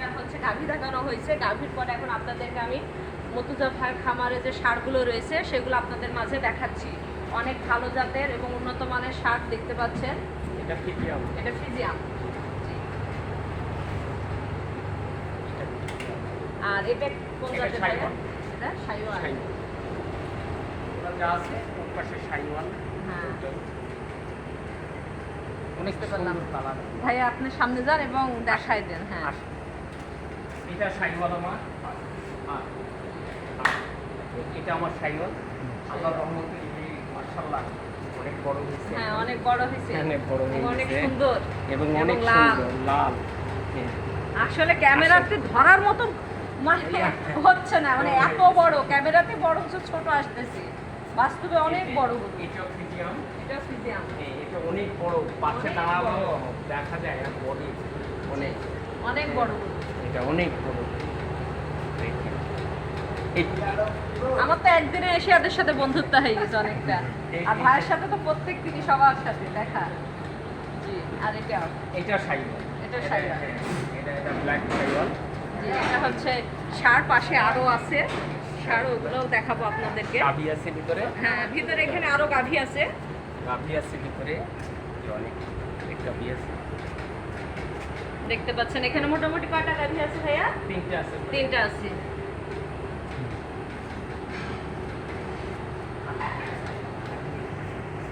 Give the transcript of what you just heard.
এটা হচ্ছে গাভী দেখানো হয়েছে। গাভীর পরে এখন আপনাদেরকে আমি মতুজা ভাইয়ের খামারে যে সারগুলো রয়েছে সেগুলো আপনাদের মাঝে দেখাচ্ছি। অনেক ভালো জাতের এবং উন্নত মানের সার দেখতে পাচ্ছেন। এটা ফিজিয়াম। এটা ফিজিয়াম। আর এটা কোন জাতের। এটা সাইওয়াল যা আছে ওর পাশে সাইওয়াল হ্যাঁ। অনেক সুন্দর কালার ভাইয়া আপনি সামনে যান এবং দেখাই দেন হ্যাঁ। এটা সাইওয়াল আমার। আর- আর এটা আমার সাইওয়াল। আল্লাহ রহমতে এই মার্শাল্লাহ অনেক বড় হয়েছে। হ্যাঁ অনেক বড় হয়েছে। অনেক বড় এবং অনেক সুন্দর। এবং এবং অনেক সুন্দর লাল। হ্যাঁ। আসলে ক্যামেরাতে ধরার মতো মানে হচ্ছে না। মানে এত বড় ক্যামেরাতে বড় হচ্ছে ছোট আসতেছে। বাস্তবে অনেক বড়। এটা ফিজিয়াম। এটা ফিজিয়াম। হ্যাঁ, এটা অনেক বড়। পাশে অনেক দেখা যায় আর বডি অনেক। অনেক বড়। এটা অনেক বড় আমার তো একদিনে এসে এদের সাথে বন্ধুত্ব হয়ে গেছে অনেকটা। আর ভাইয়ের সাথে তো প্রত্যেক দিনই সবার সাথে দেখা। জি আর এটা এটা সাইওয়াল এটা। হ্যাঁ, এটা এটা ব্ল্যাক সাইওয়াল জি এটা হচ্ছে সার পাশে আরও আছে। সার ওগুলোও দেখাবো আপনাদেরকে। গাভি আছে ভিতরে। হ্যাঁ ভিতরে এখানে আরও গাভী আছে। গাভি আছে ভিতরে। অনেক অনেক গাভি আছে। দেখতে পাচ্ছেন। এখানে মোটামুটি কয়টা গাড়ি আছে ভাইয়া? তিনটা আছে। তিনটা আছে।